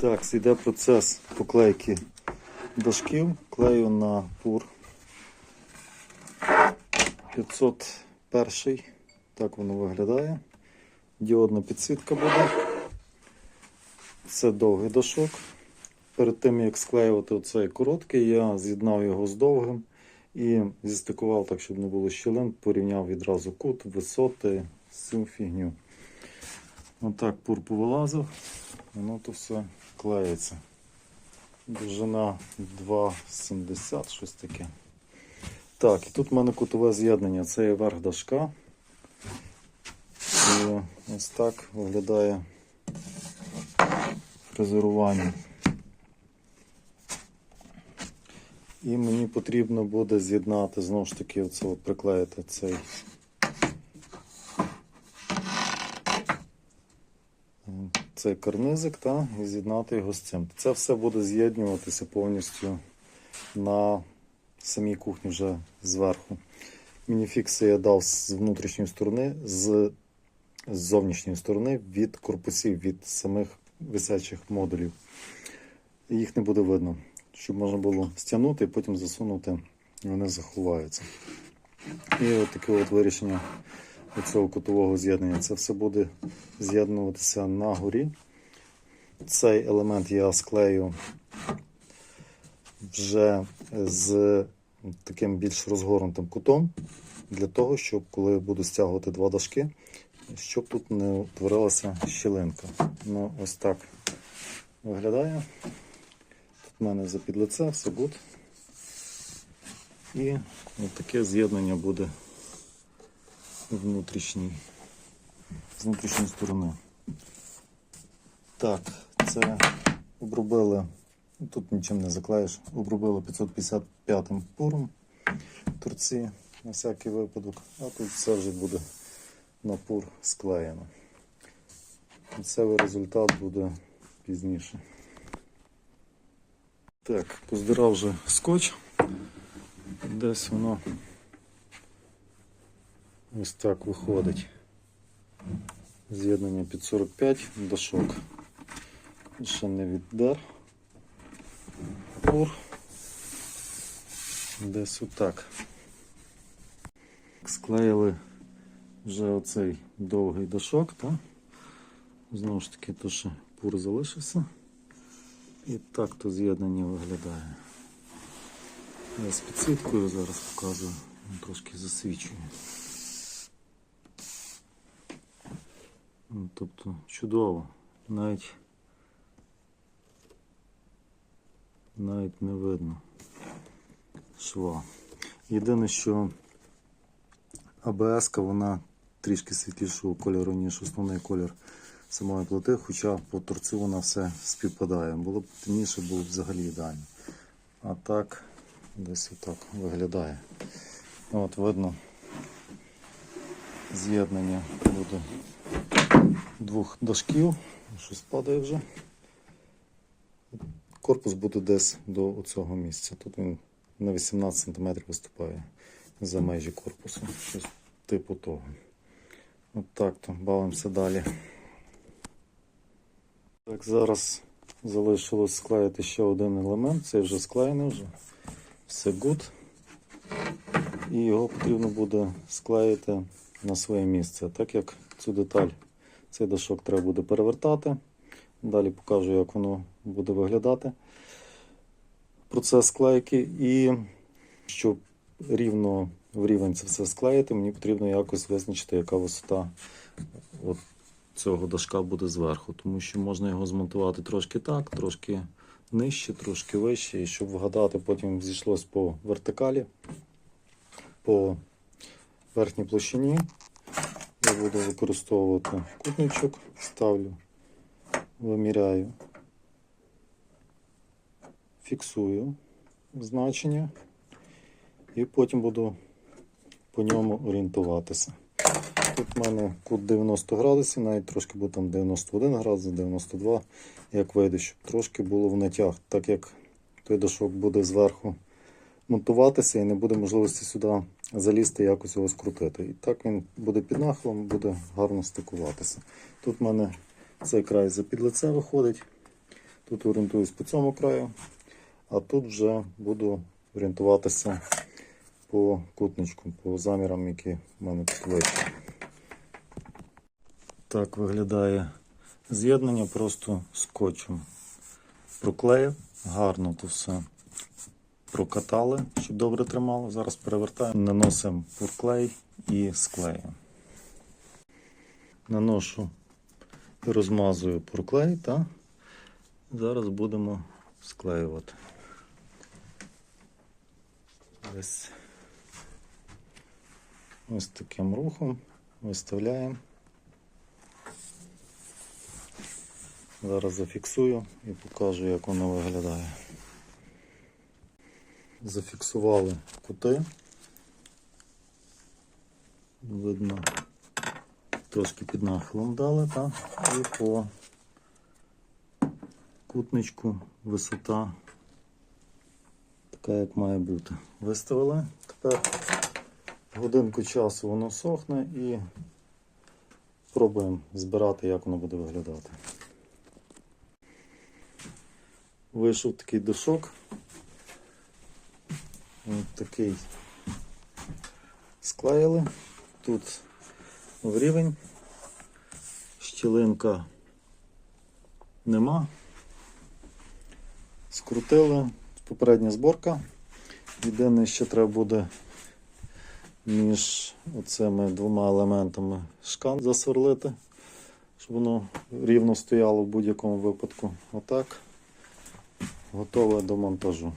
Так, йде процес поклейки дошків. Клею на пур 501. Так воно виглядає. Діодна підсвітка буде. Це довгий дошок. Перед тим як склеювати оцей короткий, я з'єднав його з довгим і зістикував так, щоб не було щілин, порівняв відразу кут, висоти, всю фігню. Отак пур повилазив, воно то все клеїться. Довжина 2,70, щось таке. Так, і тут в мене кутове з'єднання. Це є верх дашка. І ось так виглядає фрезерування. І мені потрібно буде з'єднати знову ж таки оце от приклеїти цей цей карнизик та, і з'єднати його з цим. Це все буде з'єднуватися повністю на самій кухні вже зверху. Мініфікси я дав з внутрішньої сторони, з, з зовнішньої сторони від корпусів, від самих висячих модулів. Їх не буде видно, щоб можна було стягнути і потім засунути, вони заховаються. І от таке от вирішення цього кутового з'єднання. Це все буде з'єднуватися на горі. Цей елемент я склею вже з таким більш розгорнутим кутом, для того, щоб коли буду стягувати два дашки, щоб тут не утворилася щілинка. Ну, ось так виглядає. Тут в мене за лице, все гуд. І таке з'єднання буде внутрішній, з внутрішньої сторони. Так, це обробили, тут нічим не заклеїш, обробили 555 пуром торці на всякий випадок, а тут все вже буде на пур склеєно. Кінцевий результат буде пізніше. Так, поздирав вже скотч. Десь воно ось так виходить. З'єднання під 45 дошок. Ще не віддар. Пур. Десь отак. Склеїли вже оцей довгий дошок, так? Знову ж таки, то що пур залишився. І так то з'єднання виглядає. Я з підсвіткою зараз показую, трошки засвічує. Ну, Тобто чудово. Навіть навіть не видно шва. Єдине, що АБС вона трішки світлішого кольору, ніж основний колір самої плити, хоча по торцю вона все співпадає. Було б темніше, було б взагалі ідеально. А так, десь отак виглядає. От видно, з'єднання буде двох дашків, щось падає вже. Корпус буде десь до цього місця. Тут він на 18 см виступає за межі корпусу. Щось типу того. От так то бавимося далі. Так, зараз залишилось склеїти ще один елемент. Цей вже склеєний вже. Все good. І його потрібно буде склеїти на своє місце. Так як цю деталь, цей дашок треба буде перевертати. Далі покажу, як воно буде виглядати. Процес склейки. І щоб рівно в рівень це все склеїти, мені потрібно якось визначити, яка висота от цього дашка буде зверху. Тому що можна його змонтувати трошки так, трошки нижче, трошки вище. І щоб вгадати, потім зійшлось по вертикалі, по верхній площині. Я буду використовувати кутничок, ставлю, виміряю, фіксую значення і потім буду по ньому орієнтуватися. Тут в мене кут 90 градусів, навіть трошки буде там 91 градус, 92, як вийде, щоб трошки було в натяг, так як той дошок буде зверху монтуватися і не буде можливості сюди залізти якось його скрутити. І так він буде під нахилом, буде гарно стикуватися. Тут в мене цей край за під лице виходить. Тут орієнтуюсь по цьому краю, а тут вже буду орієнтуватися по кутничку, по замірам, які в мене тут. Так виглядає з'єднання просто скотчем. Проклеїв, гарно то все прокатали, щоб добре тримало. Зараз перевертаємо, наносимо пурклей і склеїмо. Наношу і розмазую пурклей та зараз будемо склеювати. Ось, ось таким рухом виставляємо. Зараз зафіксую і покажу, як воно виглядає. Зафіксували кути. Видно, трошки під нахилом дали, так? І по кутничку висота така, як має бути. Виставили. Тепер годинку часу воно сохне і пробуємо збирати, як воно буде виглядати. Вийшов такий дошок. Ось такий склеїли. Тут в рівень. Щілинка нема. Скрутили. Попередня зборка. Єдине, що треба буде між оцими двома елементами шкан засверлити, щоб воно рівно стояло в будь-якому випадку. Отак. Готове до монтажу.